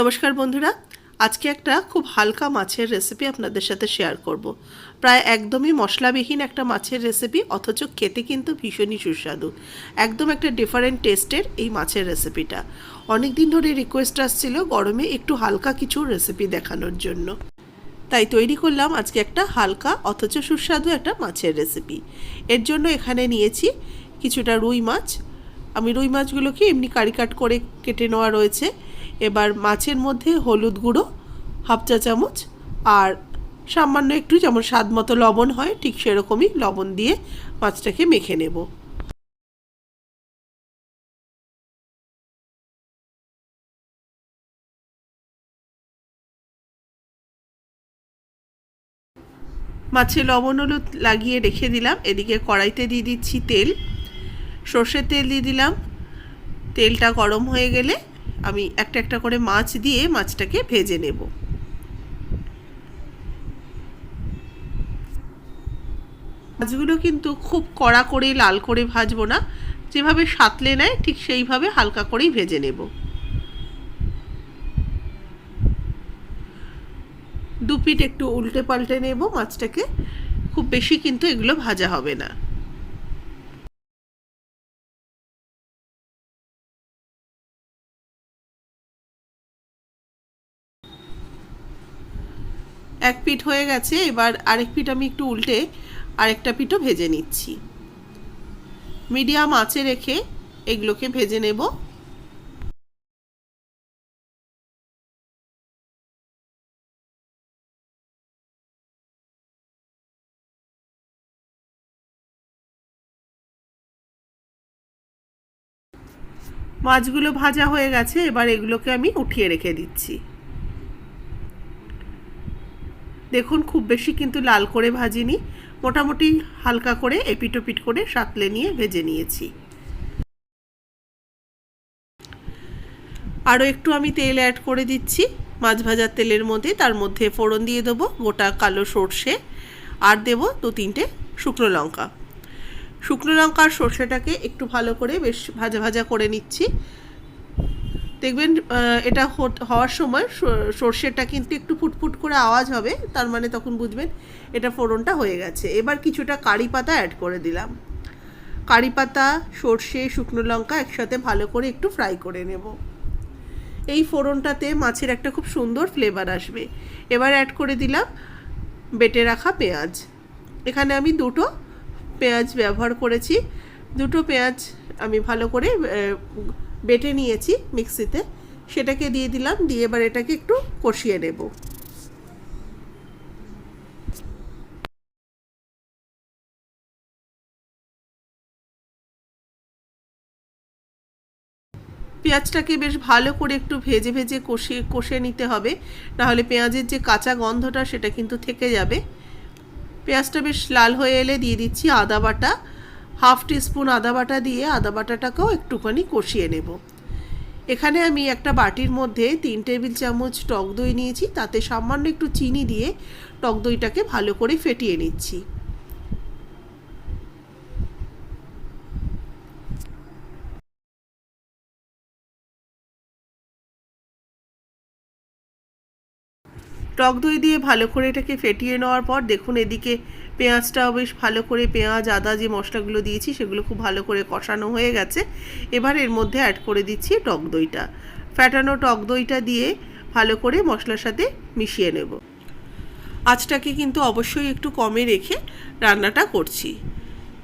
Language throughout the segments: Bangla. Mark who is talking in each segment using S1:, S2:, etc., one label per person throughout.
S1: নমস্কার বন্ধুরা, আজকে একটা খুব হালকা মাছের রেসিপি আপনাদের সাথে শেয়ার করব। প্রায় একদমই মশলাবিহীন একটা মাছের রেসিপি অথচ খেতে কিন্তু ভীষণই সুস্বাদু। একদম একটা ডিফারেন্ট টেস্টের এই মাছের রেসিপিটা অনেক দিন ধরে রিকোয়েস্ট আসছিল গরমে একটু হালকা কিছু রেসিপি দেখানোর জন্য। তাই তৈরি করলাম আজকে একটা হালকা, অথচ সুস্বাদু একটা মাছের রেসিপি এর জন্য এখানে নিয়েছি কিছুটা রুই মাছ। আমি রুই মাছগুলোকে এমনি কারিকাট করে কেটে নেওয়া রয়েছে। এবার মাছের মধ্যে হলুদ গুঁড়ো, হাফ চা চামচ, আর সামান্য একটু যেমন স্বাদ মতো লবণ হয়, ঠিক সেরকমই লবণ দিয়ে মাছটাকে মেখে নেব। মাছে লবণ হলুদ লাগিয়ে রেখে দিলাম। এদিকে কড়াইতে দিয়ে দিচ্ছি তেল। সর্ষের তেল দিয়ে দিলাম। তেলটা গরম হয়ে গেলে আমি একটা একটা করে মাছ দিয়ে মাছটাকে ভেজে নেব। মাছগুলো কিন্তু খুব কড়া করে, লাল করে ভাজবো না। যেভাবে সাতলে নেয়, ঠিক সেইভাবে হালকা করেই ভেজে নেব। দু পিঠ একটু উল্টে পাল্টে নেব মাছটাকে। খুব বেশি কিন্তু এগুলো ভাজা হবে না। এক পিঠ হয়ে গেছে, এবার আরেক পিঠ আমি একটু উল্টে আরেকটা পিঠও ভেজে নিচ্ছি। মিডিয়াম আঁচে রেখে এগুলোকে ভেজে নেব। মাছগুলো ভাজা হয়ে গেছে, এবার এগুলোকে আমি উঠিয়ে রেখে দিচ্ছি। দেখুন, খুব বেশি কিন্তু লাল করে ভাজিনি। মোটামুটি হালকা করে এপিটোপিট করে সাতলে নিয়ে ভেজে নিয়েছি। আরও একটু আমি তেল অ্যাড করে দিচ্ছি। মাছ ভাজার তেলের মধ্যে, তার মধ্যে ফোড়ন দিয়ে দেবো, গোটা কালো সর্ষে, আর দেব দু তিনটে শুকনো লঙ্কা। শুকনো লঙ্কা আর সর্ষেটাকে একটু ভালো করে বেশ ভাজা ভাজা করে নিচ্ছি। দেখবেন এটা হওয়ার সময় সর্ষেটা কিন্তু একটু ফুটফুট করে আওয়াজ হবে, তার মানে তখন বুঝবেন এটা ফোড়নটা হয়ে গেছে। এবার কিছুটা কারি পাতা অ্যাড করে দিলাম। কারি পাতা, সর্ষে, শুকনো লঙ্কা একসাথে ভালো করে একটু ফ্রাই করে নেব। এই ফোড়নটাতে মাছের একটা খুব সুন্দর ফ্লেভার আসবে। এবার অ্যাড করে দিলাম বেটে রাখা পেঁয়াজ। এখানে আমি দুটো পেঁয়াজ ব্যবহার করেছি। দুটো পেঁয়াজ আমি ভালো করে বেটে নিয়েছি মিক্সিতে। সেটাকে দিয়ে দিলাম, দিয়ে এবার এটাকে একটু কষিয়ে নেব। পেঁয়াজটাকে বেশ ভালো করে একটু ভেজে ভেজে কষিয়ে, কষে নিতে হবে। নাহলে পেঁয়াজের যে কাঁচা গন্ধটা, সেটা কিন্তু থেকে যাবে। পেঁয়াজটা বেশ লাল হয়ে এলে দিয়ে দিচ্ছি আদা বাটা। হাফ টিস্পুন আদা বাটা দিয়ে আদা বাটাটাকেও একটুখানি কষিয়ে নেব। এখানে আমি একটা বাটির মধ্যে তিন টেবিল চামচ টক দই নিয়েছি, তাতে সামান্য একটু চিনি দিয়ে টক দইটাকে ভালো করে ফেটিয়ে নিচ্ছি। টক দই দিয়ে ভালো করে এটাকে ফেটিয়ে নেওয়ার পর দেখুন এদিকে পেঁয়াজটাও বেশ ভালো করে পেঁয়াজ, আদা যে মশলাগুলো দিয়েছি সেগুলো খুব ভালো করে কষানো হয়ে গেছে। এবার এর মধ্যে অ্যাড করে দিচ্ছি টক দইটা। ফ্যাটানো টক দইটা দিয়ে ভালো করে মশলার সাথে মিশিয়ে নেব। আঁচটাকে কিন্তু অবশ্যই একটু কমে রেখে রান্নাটা করছি।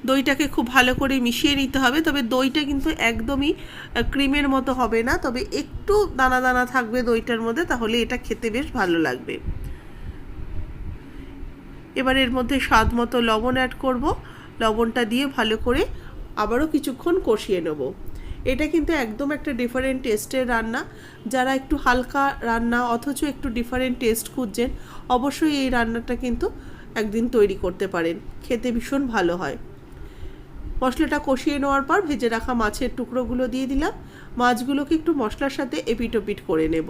S1: দইটাকে খুব ভালো করে মিশিয়ে নিতে হবে, তবে দইটা কিন্তু একদমই ক্রিমের মতো হবে না, তবে একটু দানা দানা থাকবে দইটার মধ্যে, তাহলে এটা খেতে বেশ ভালো লাগবে। এবার এর মধ্যে স্বাদ মতো লবণ অ্যাড করব, লবণটা দিয়ে ভালো করে আবারও কিছুক্ষণ কষিয়ে নেব। এটা কিন্তু একদম একটা ডিফারেন্ট টেস্টের রান্না, যারা একটু হালকা রান্না অথচ একটু ডিফারেন্ট টেস্ট খুঁজছেন, অবশ্যই এই রান্নাটা কিন্তু একদিন তৈরি করতে পারেন, খেতে ভীষণ ভালো হয়। মশলাটা কষিয়ে নেওয়ার পর ভেজে রাখা মাছের টুকরোগুলো দিয়ে দিলাম। মাছগুলোকে একটু মশলার সাথে এপিটোপিট করে নেব।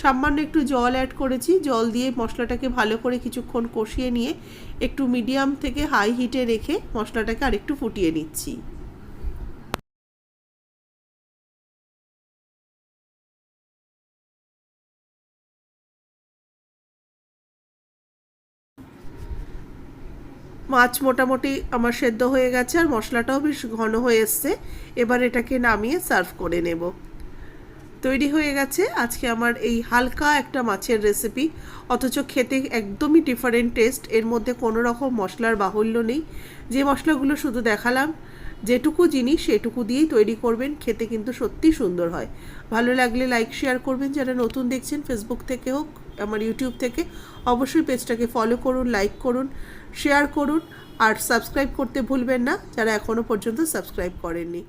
S1: সামান্য একটু জল অ্যাড করেছি। জল দিয়ে মশলাটাকে ভালো করে কিছুক্ষণ কষিয়ে নিয়ে একটু মিডিয়াম থেকে হাই হিটে রেখে মশলাটাকে আরেকটু ফুটিয়ে নিচ্ছি। মাছ মোটামুটি আমার সেদ্ধ হয়ে গেছে আর মশলাটাও বেশ ঘন হয়ে এসছে। এবার এটাকে নামিয়ে সার্ভ করে নেব। তৈরি হয়ে গেছে আজকে আমার এই হালকা একটা মাছের রেসিপি অথচ খেতে একদমই ডিফারেন্ট টেস্ট এর মধ্যে কোনো রকম মশলার বাহুল্য নেই। যে মশলাগুলো শুধু দেখালাম যেটুকু জিনিস সেটুকু দিয়েই তৈরি করবেন, খেতে কিন্তু সত্যি সুন্দর হয়। ভালো লাগলে লাইক শেয়ার করবেন। যারা নতুন দেখছেন ফেসবুক থেকে হোক, আমার ইউটিউব থেকে, অবশ্যই পেজটাকে ফলো করুন লাইক করুন শেয়ার করুন, আর সাবস্ক্রাইব করতে ভুলবেন না। যারা এখনও পর্যন্ত সাবস্ক্রাইব করেননি।